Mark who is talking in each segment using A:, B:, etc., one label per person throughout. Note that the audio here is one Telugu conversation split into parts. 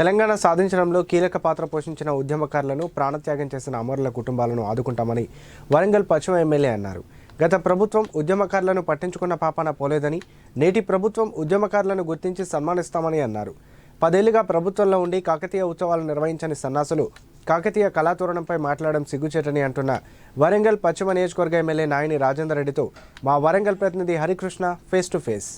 A: తెలంగాణ సాధించడంలో కీలక పాత్ర పోషించిన ఉద్యమకారులను ప్రాణత్యాగం చేసిన అమరుల కుటుంబాలను ఆదుకుంటామని వరంగల్ పశ్చిమ ఎమ్మెల్యే అన్నారు. గత ప్రభుత్వం ఉద్యమకారులను పట్టించుకున్న పాపాన పోలేదని నేటి ప్రభుత్వం ఉద్యమకారులను గుర్తించి సన్మానిస్తామని అన్నారు. పదేళ్ళుగా ప్రభుత్వంలో ఉండి కాకతీయ ఉత్సవాలు నిర్వహించని సన్నాసులు కాకతీయ కళాతోరణంపై మాట్లాడడం సిగ్గుచేటని అంటున్న వరంగల్ పశ్చిమ నియోజకవర్గ ఎమ్మెల్యే నాయని రాజేందర్ రెడ్డితో మా వరంగల్ ప్రతినిధి హరికృష్ణ ఫేస్ టు ఫేస్.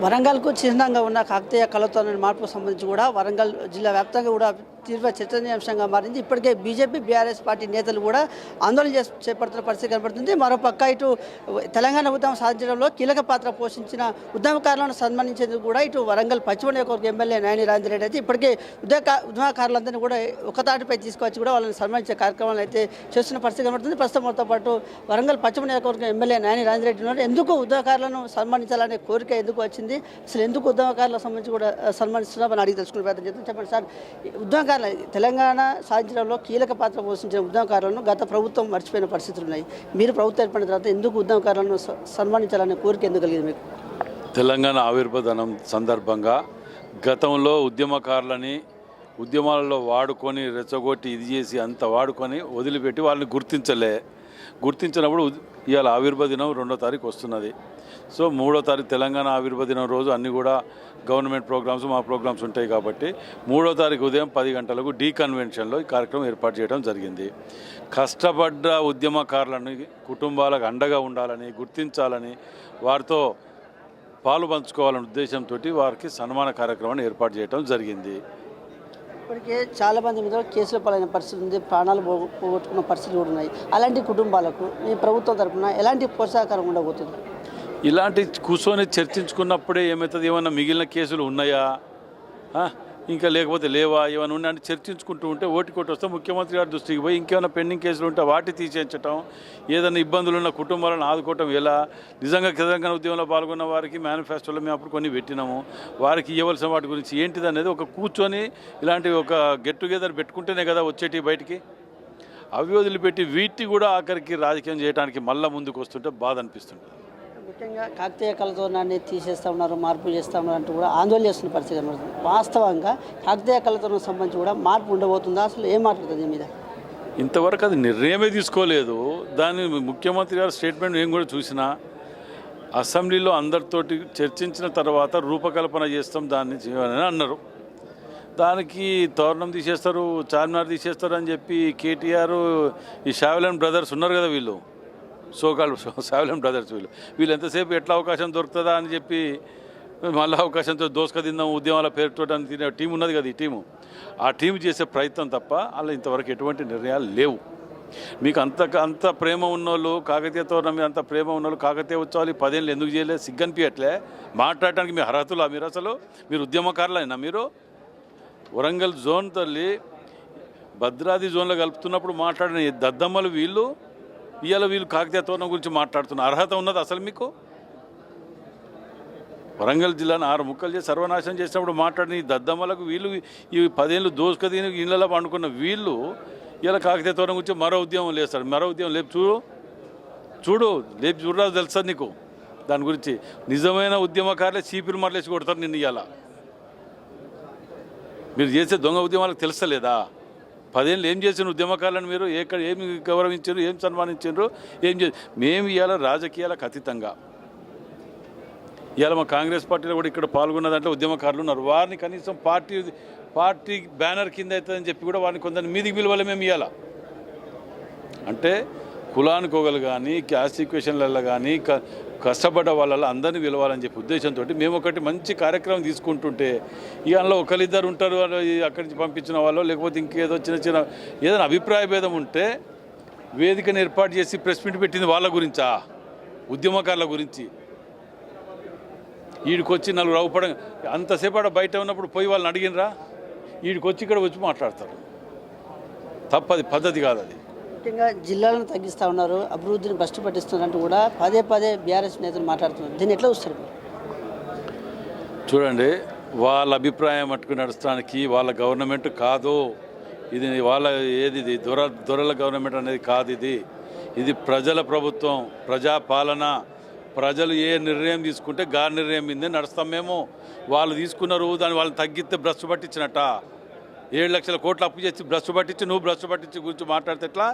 B: వరంగల్కు చిహ్నంగా ఉన్న కాకతీయ కళతో మార్పు సంబంధించి కూడా వరంగల్ జిల్లా వ్యాప్తంగా కూడా తీవ్ర చర్చనీయాంశంగా మారింది. ఇప్పటికే బీజేపీ బీఆర్ఎస్ పార్టీ నేతలు కూడా ఆందోళన చేసి చేపడుతున్న పరిస్థితి కనబడుతుంది. మరోపక్క ఇటు తెలంగాణ ఉద్యమం సాధించడంలో కీలక పాత్ర పోషించిన ఉద్యమకారులను సన్మానించేందుకు కూడా ఇటు వరంగల్ పశ్చిమ నియోజకవర్గ ఎమ్మెల్యే నాయని రాజేంద్ర రెడ్డి అయితే ఇప్పటికే ఉద్యమ ఉద్యమకారులందరినీ కూడా ఒకతాటిపై తీసుకొచ్చి కూడా వాళ్ళని సన్మానించే కార్యక్రమాలు అయితే చేస్తున్న పరిస్థితి కనబడుతుంది. ప్రస్తుతం పాటు వరంగల్ పశ్చిమ నియోజకవర్గం ఎమ్మెల్యే నాయని రాజేంద్ర రెడ్డి ఉన్నారు. ఎందుకు ఉద్యమకారులను సన్మానించాలనే కోరిక ఎందుకు వచ్చింది? అసలు ఎందుకు ఉద్యమకారులకు సంబంధించి కూడా సన్మానిస్తున్నామని అడిగి తెలుసుకునే ప్రయత్నం చేద్దాం. చెప్పండి సార్. ఈ ఉద్యమకారులు తెలంగాణ సాధించడంలో కీలక పాత్ర పోషించిన ఉద్యమకారులను గత ప్రభుత్వం మర్చిపోయిన పరిస్థితులు ఉన్నాయి. మీరు ప్రభుత్వం ఏర్పడిన తర్వాత ఎందుకు ఉద్యమకారులను స- సన్మానించాలనే కోరిక ఎందుకు కలిగింది మీకు?
C: తెలంగాణ ఆవిర్భదనం సందర్భంగా గతంలో ఉద్యమకారులని ఉద్యమాలలో వాడుకొని రెచ్చగొట్టి ఇది చేసి అంత వాడుకొని వదిలిపెట్టి వాళ్ళని గుర్తించలే. గుర్తించినప్పుడు ఇవాళ ఆవిర్భ దినం రెండో తారీఖు వస్తున్నది. సో మూడో తారీఖు తెలంగాణ ఆవిర్భావ దినం రోజు అన్నీ కూడా గవర్నమెంట్ ప్రోగ్రామ్స్ మా ప్రోగ్రామ్స్ ఉంటాయి కాబట్టి మూడో తారీఖు ఉదయం పది గంటలకు డీ కన్వెన్షన్లో ఈ కార్యక్రమం ఏర్పాటు చేయడం జరిగింది. కష్టపడ్డ ఉద్యమకారులని కుటుంబాలకు అండగా ఉండాలని గుర్తించాలని వారితో పాలు పంచుకోవాలనే ఉద్దేశంతో వారికి సన్మాన కార్యక్రమాన్ని ఏర్పాటు చేయడం జరిగింది.
B: ఇప్పటికే చాలా మంది మీద కేసుల పాలైన పరిస్థితి ఉంది ప్రాణాలు పోగొట్టుకున్న పరిస్థితులు కూడా ఉన్నాయి. అలాంటి కుటుంబాలకు మీ ప్రభుత్వం తరపున ఎలాంటి ప్రోత్సాహకరం ఉండబోతుంది?
C: ఇలాంటి కూర్చొని చర్చించుకున్నప్పుడే ఏమవుతుంది ఏమైనా మిగిలిన కేసులు ఉన్నాయా? ఇంకా లేకపోతే లేవా? ఏమైనా ఉన్నాయని చర్చించుకుంటూ ఉంటే ఓటి కొట్టి వస్తే ముఖ్యమంత్రి గారి దృష్టికి పోయి ఇంకేమైనా పెండింగ్ కేసులు ఉంటే వాటి తీసేయించటం ఏదైనా ఇబ్బందులు ఉన్న కుటుంబాలను ఆదుకోవటం ఎలా? నిజంగా తెలంగాణ ఉద్యమంలో పాల్గొన్న వారికి మేనిఫెస్టోలో మేము అప్పుడు కొన్ని పెట్టినాము. వారికి ఇవ్వవలసిన వాటి గురించి ఏంటిది అనేది ఒక కూర్చొని ఇలాంటి ఒక గెట్ టుగెదర్ పెట్టుకుంటేనే కదా వచ్చేటి బయటికి. అవి వదిలిపెట్టి వీటిని కూడా ఆఖరికి రాజకీయం చేయడానికి మళ్ళీ ముందుకు వస్తుంటే బాధ అనిపిస్తుంది
B: ముఖ్యంగా కాకతీయ కళతోనాన్ని తీసేస్తా ఉన్నారు మార్పు చేస్తా ఉన్నారు అంటూ కూడా ఆందోళన చేస్తున్న పరిస్థితి కనబడుతుంది. వాస్తవంగా కాకతీయ కళతో సంబంధించి కూడా మార్పు ఉండబోతుందా? అసలు ఏం మాట్లాడుతుంది దీని మీద?
C: ఇంతవరకు అది నిర్ణయమే తీసుకోలేదు. దాని ముఖ్యమంత్రి గారి స్టేట్మెంట్ నేను కూడా చూసినా అసెంబ్లీలో అందరితోటి చర్చించిన తర్వాత రూపకల్పన చేస్తాం దాన్ని చేయాలని అన్నారు. దానికి తోరణం తీసేస్తారు చార్మినార్ తీసేస్తారు అని చెప్పి కేటీఆర్ ఈ షావెలన్ బ్రదర్స్ ఉన్నారు కదా వీళ్ళు. సోకాల్ షావెలన్ బ్రదర్స్ వీళ్ళు. వీళ్ళు ఎంతసేపు ఎట్లా అవకాశం దొరుకుతుందా అని చెప్పి మళ్ళీ అవకాశంతో దోసుక తిందాం ఉద్యమాల పేరుతో అని తినే టీం ఉన్నది కదా ఈ టీము. ఆ టీం చేసే ప్రయత్నం తప్ప అలా ఇంతవరకు ఎటువంటి నిర్ణయాలు లేవు. మీకు అంత అంత ప్రేమ ఉన్నోళ్ళు కాకతీయ తోరణం మీద అంత ప్రేమ ఉన్నోళ్ళు కాకతీయ ఉత్సవాలు ఈ పదేళ్ళు ఎందుకు చేయలేదు? సిగ్గనిపించట్లే మాట్లాడటానికి మీ అర్హతలు మీరు అసలు? మీరు ఉద్యమకారులైనా మీరు? వరంగల్ జోన్ తల్లి భద్రాది జోన్లో కలుపుతున్నప్పుడు మాట్లాడిన దద్దమ్మలు వీళ్ళు ఇవాళ వీళ్ళు కాకతీయ తోరణం గురించి మాట్లాడుతున్న అర్హత ఉన్నది అసలు మీకు? వరంగల్ జిల్లాను ఆరు ముక్కలు చేసి సర్వనాశనం చేసినప్పుడు మాట్లాడిన ఈ దద్దమ్మలకు వీళ్ళు ఈ పదేళ్ళు దోసుక తిని ఇళ్ళలో పండుకున్న వీళ్ళు ఇలా కాకతీయ తోరణం గురించి మరో ఉద్యమం లేస్తాడు మరో ఉద్యమం లేపు చూడు. చూడు లేపు చూడరాదు తెలుసా నీకు. దాని గురించి నిజమైన ఉద్యమకారులే చీపిరి మరలేసి కొడతారు నిన్ను ఇవాళ మీరు చేసే దొంగ ఉద్యమాలకు తెలుస్తలేదా? పదేళ్ళు ఏం చేసిన ఉద్యమకారులను మీరు? ఎక్కడ ఏమి గౌరవించారు? ఏం సన్మానించారు? ఏం చే మేము ఇవాళ రాజకీయాలకు అతీతంగా. ఇవాళ మా కాంగ్రెస్ పార్టీలో కూడా ఇక్కడ పాల్గొన్న దాంట్లో ఉద్యమకారులు ఉన్నారు. వారిని కనీసం పార్టీ పార్టీ బ్యానర్ కింద అవుతుందని చెప్పి కూడా వారిని కొందరిని మీదికి విలువలే మేము ఇవ్వాలా అంటే కులానికి ఒకరు కానీ క్యాస్ట్ ఈక్వేషన్లలో కానీ క కష్టపడ్డ వాళ్ళలో అందరినీ పిలవాలని చెప్పి ఉద్దేశంతో మేము ఒకటి మంచి కార్యక్రమం తీసుకుంటుంటే అందులో ఒకరిద్దరు ఉంటారు ఈ అక్కడి నుంచి పంపించిన వాళ్ళు లేకపోతే ఇంకేదో చిన్న చిన్న ఏదైనా అభిప్రాయ భేదం ఉంటే వేదికను ఏర్పాటు చేసి ప్రెస్ మీట్ పెట్టింది వాళ్ళ గురించా? ఉద్యమకారుల గురించి. వీడికొచ్చి నలుగురు అవపడం అంతసేపు బయట ఉన్నప్పుడు పోయి వాళ్ళని అడిగినరా వీడికొచ్చి ఇక్కడ వచ్చి మాట్లాడతారు. తప్పది పద్ధతి కాదు అది
B: ముఖ్యంగా జిల్లాలను తగ్గిస్తూ ఉన్నారు అభివృద్ధిని భ్రష్టు పట్టిస్తున్నారంటూ కూడా పదే పదే బీఆర్ఎస్ నేతలు మాట్లాడుతున్నారు. దీన్ని ఎట్లా చూస్తారు
C: చూడండి వాళ్ళ అభిప్రాయం మట్టుకు నడచడానికి వాళ్ళ గవర్నమెంట్ కాదు. ఇది వాళ్ళ ఏది ఇది? దొర దొరల గవర్నమెంట్ అనేది కాదు ఇది. ఇది ప్రజల ప్రభుత్వం ప్రజాపాలన. ప్రజలు ఏ నిర్ణయం తీసుకుంటే గా నిర్ణయం మీదే నడుస్తాం మేము. వాళ్ళు తీసుకున్నారు దాన్ని వాళ్ళని తగ్గిస్తే బ్రష్ పట్టించినట్ట? ఏడు లక్షల కోట్లు అప్పు చేసి బ్రష్ పట్టించి నువ్వు బ్రష్ పట్టించి గురించి మాట్లాడితే ఎట్లా?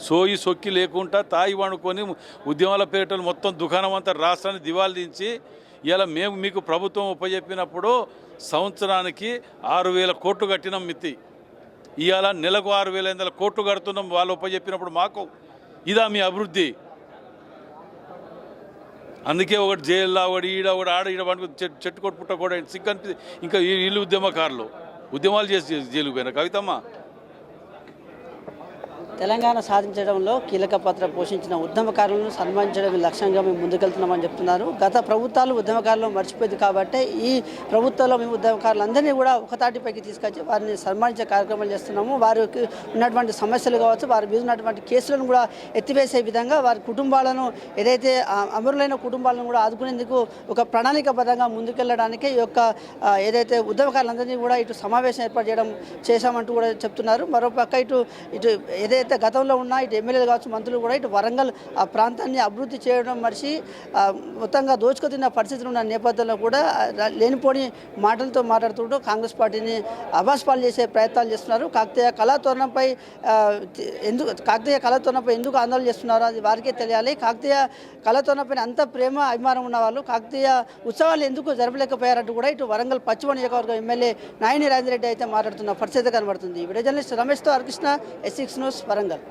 C: సోయి సొక్కి లేకుండా తాయి వండుకొని ఉద్యమాల పేరిటలు మొత్తం దుకాణం అంతా రాష్ట్రాన్ని దివాలు దించి ఇలా మేము మీకు ప్రభుత్వం ఉపజెప్పినప్పుడు సంవత్సరానికి ఆరు వేల కోట్లు కట్టినాం మిత్తి. ఇవాళ నెలకు ఆరు వేల ఐదు వందల కోట్లు కడుతున్నాం వాళ్ళు ఉపజెప్పినప్పుడు మాకు. ఇదా మీ అభివృద్ధి. అందుకే ఒకటి జైల్లో ఒకటి ఈడ ఒకటి ఆడ ఈడ పండుగ చెట్టు చెట్టు కొట్టు పుట్ట కూడా సిగ్గు అనిపి ఇంకా ఈ- వీళ్ళు ఉద్యమకారులు. ఉద్యమాలు చేసి జైలుకు పోయినా కవితమ్మ?
B: తెలంగాణ సాధించడంలో కీలక పాత్ర పోషించిన ఉద్యమకారులను సన్మానించడం లక్ష్యంగా మేము ముందుకెళ్తున్నామని చెప్తున్నారు. గత ప్రభుత్వాలు ఉద్యమకారులను మర్చిపోయింది కాబట్టి ఈ ప్రభుత్వంలో మేము ఉద్యమకారులందరినీ కూడా ఒకతాటిపైకి తీసుకొచ్చి వారిని సన్మానించే కార్యక్రమాలు చేస్తున్నాము. వారికి ఉన్నటువంటి సమస్యలు కావచ్చు వారి మీద ఉన్నటువంటి కేసులను కూడా ఎత్తివేసే విధంగా వారి కుటుంబాలను ఏదైతే అమరులైన కుటుంబాలను కూడా ఆదుకునేందుకు ఒక ప్రణాళికబద్ధంగా ముందుకెళ్ళడానికి ఈ యొక్క ఏదైతే ఉద్యమకారులందరినీ కూడా ఇటు సమావేశం ఏర్పాటు చేయడం చేశామంటూ కూడా చెప్తున్నారు. మరోపక్క ఇటు ఇటు ఏదైతే గతంలో ఉన్న ఇటు ఎమ్మెల్యేలు కావచ్చు మంత్రులు కూడా ఇటు వరంగల్ ఆ ప్రాంతాన్ని అభివృద్ధి చేయడం మనిషి మొత్తంగా దోచుకుతిన్న పరిస్థితులు ఉన్న నేపథ్యంలో కూడా లేనిపోని మాటలతో మాట్లాడుతుంటూ కాంగ్రెస్ పార్టీని అభాస్పాలు చేసే ప్రయత్నాలు చేస్తున్నారు. కాకతీయ కళాతోరణంపై ఎందుకు కాకతీయ కళాతోరణంపై ఎందుకు ఆందోళన చేస్తున్నారో అది వారికే తెలియాలి. కాకతీయ కళాతోరణపైన అంత ప్రేమ అభిమానం ఉన్న వాళ్ళు కాకతీయ ఉత్సవాలు ఎందుకు జరపలేకపోయారంటూ కూడా ఇటు వరంగల్ పశ్చిమ నియోజకవర్గం ఎమ్మెల్యే నాయని రాజేంద్ర అయితే మాట్లాడుతున్న పరిస్థితి కనబడుతుంది. Video journalist రమేష్తో Harikrishna S six news Warangal